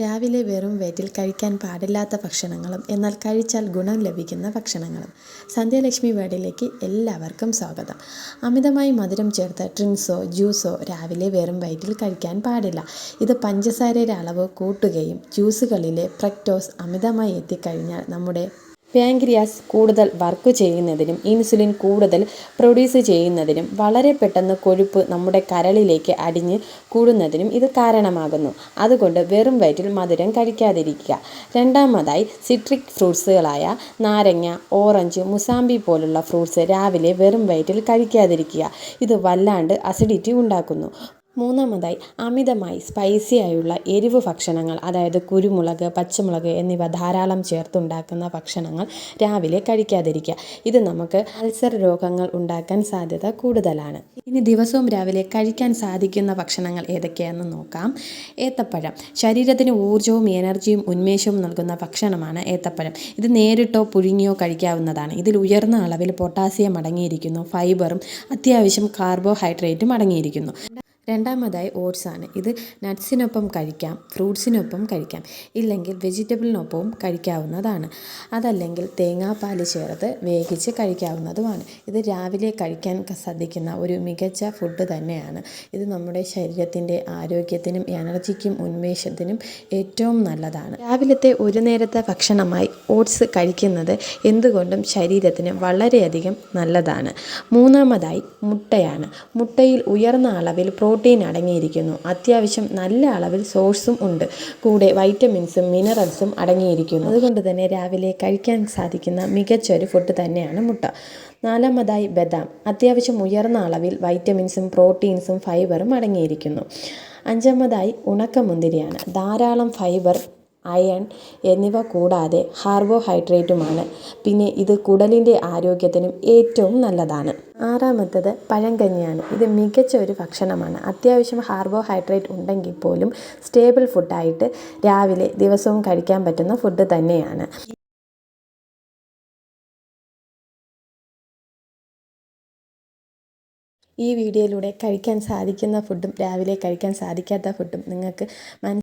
രാവിലെ വെറും വയറ്റിൽ കഴിക്കാൻ പാടില്ലാത്ത ഭക്ഷണങ്ങളും എന്നാൽ കഴിച്ചാൽ ഗുണം ലഭിക്കുന്ന ഭക്ഷണങ്ങളും. സന്ധ്യാലക്ഷ്മി വേർഡിലേക്ക് എല്ലാവർക്കും സ്വാഗതം. അമിതമായി മധുരം ചേർത്ത ഡ്രിങ്ക്സോ ജ്യൂസോ രാവിലെ വെറും വയറ്റിൽ കഴിക്കാൻ പാടില്ല. ഇത് പഞ്ചസാരയുടെ അളവ് കൂട്ടുകയും ജ്യൂസുകളിലെ പ്രക്ടോസ് അമിതമായി എത്തിക്കഴിഞ്ഞാൽ നമ്മുടെ പാൻക്രിയാസ് കൂടുതൽ വർക്ക് ചെയ്യുന്നതിനും ഇൻസുലിൻ കൂടുതൽ പ്രൊഡ്യൂസ് ചെയ്യുന്നതിനും വളരെ പെട്ടെന്ന് കൊഴുപ്പ് നമ്മുടെ കരളിലേക്ക് അടിഞ്ഞ് കൂടുന്നതിനും ഇത് കാരണമാകുന്നു. അതുകൊണ്ട് വെറും വയറ്റിൽ മധുരം കഴിക്കാതിരിക്കുക. രണ്ടാമതായി സിട്രിക് ഫ്രൂട്ട്സുകളായ നാരങ്ങ ഓറഞ്ച് മുസാമ്പി പോലുള്ള ഫ്രൂട്ട്സ് രാവിലെ വെറും വയറ്റിൽ കഴിക്കാതിരിക്കുക. ഇത് വല്ലാണ്ട് അസിഡിറ്റി ഉണ്ടാക്കുന്നു. മൂന്നാമതായി അമിതമായി സ്പൈസി ആയുള്ള എരിവ് ഭക്ഷണങ്ങൾ അതായത് കുരുമുളക് പച്ചമുളക് എന്നിവ ധാരാളം ചേർത്തുണ്ടാക്കുന്ന ഭക്ഷണങ്ങൾ രാവിലെ കഴിക്കാതിരിക്കുക. ഇത് നമുക്ക് അൾസർ രോഗങ്ങൾ ഉണ്ടാക്കാൻ സാധ്യത കൂടുതലാണ്. ഇനി ദിവസവും രാവിലെ കഴിക്കാൻ സാധിക്കുന്ന ഭക്ഷണങ്ങൾ ഏതൊക്കെയാണെന്ന് നോക്കാം. ഏത്തപ്പഴം. ശരീരത്തിന് ഊർജവും എനർജിയും ഉന്മേഷവും നൽകുന്ന ഭക്ഷണമാണ് ഏത്തപ്പഴം. ഇത് നേരിട്ടോ പുഴുങ്ങിയോ കഴിക്കാവുന്നതാണ്. ഇതിൽ ഉയർന്ന അളവിൽ പൊട്ടാസ്യം അടങ്ങിയിരിക്കുന്നു ഫൈബറും അത്യാവശ്യം കാർബോഹൈഡ്രേറ്റും അടങ്ങിയിരിക്കുന്നു. രണ്ടാമതായി ഓട്സ് ആണ്. ഇത് നട്ട്സിനൊപ്പം കഴിക്കാം ഫ്രൂട്ട്സിനൊപ്പം കഴിക്കാം ഇല്ലെങ്കിൽ വെജിറ്റബിളിനൊപ്പവും കഴിക്കാവുന്നതാണ്. അതല്ലെങ്കിൽ തേങ്ങാപ്പാൽ ചേർത്ത് വേവിച്ച് കഴിക്കാവുന്നതുമാണ്. ഇത് രാവിലെ കഴിക്കാൻ സാധിക്കുന്ന ഒരു മികച്ച ഫുഡ് തന്നെയാണ്. ഇത് നമ്മുടെ ശരീരത്തിന്റെ ആരോഗ്യത്തിനും എനർജിക്കും ഉന്മേഷത്തിനും ഏറ്റവും നല്ലതാണ്. രാവിലത്തെ ഒരു നേരത്തെ ഭക്ഷണമായി ഓട്സ് കഴിക്കുന്നത് എന്തുകൊണ്ടും ശരീരത്തിന് വളരെയധികം നല്ലതാണ്. മൂന്നാമതായി മുട്ടയാണ്. മുട്ടയിൽ ഉയർന്ന അളവിൽ പ്രോട്ടീൻ അടങ്ങിയിരിക്കുന്നു. അത്യാവശ്യം നല്ല അളവിൽ സോഴ്സും ഉണ്ട്. കൂടെ വൈറ്റമിൻസും മിനറൽസും അടങ്ങിയിരിക്കുന്നു. അതുകൊണ്ട് തന്നെ രാവിലെ കഴിക്കാൻ സാധിക്കുന്ന മികച്ച ഒരു ഫുഡ് തന്നെയാണ് മുട്ട. നാലാമതായി ബദാം. അത്യാവശ്യം ഉയർന്ന അളവിൽ വൈറ്റമിൻസും പ്രോട്ടീൻസും ഫൈബറും അടങ്ങിയിരിക്കുന്നു. അഞ്ചാമതായി ഉണക്കമുന്തിരിയാണ്. ധാരാളം ഫൈബർ അയൺ എന്നിവ കൂടാതെ കാർബോഹൈഡ്രേറ്റുമാണ്. പിന്നെ ഇത് കുടലിന്റെ ആരോഗ്യത്തിനും ഏറ്റവും നല്ലതാണ്. ആറാമത്തത് പഴങ്കഞ്ഞിയാണ് ഇത് മികച്ച ഒരു ഭക്ഷണമാണ്. അത്യാവശ്യം കാർബോഹൈഡ്രേറ്റ് ഉണ്ടെങ്കിൽ പോലും സ്റ്റേബിൾ ഫുഡായിട്ട് രാവിലെ ദിവസവും കഴിക്കാൻ പറ്റുന്ന ഫുഡ് തന്നെയാണ്. ഈ വീഡിയോയിലൂടെ കഴിക്കാൻ സാധിക്കുന്ന ഫുഡും രാവിലെ കഴിക്കാൻ സാധിക്കാത്ത ഫുഡും നിങ്ങൾക്ക് മനസ്സിലായി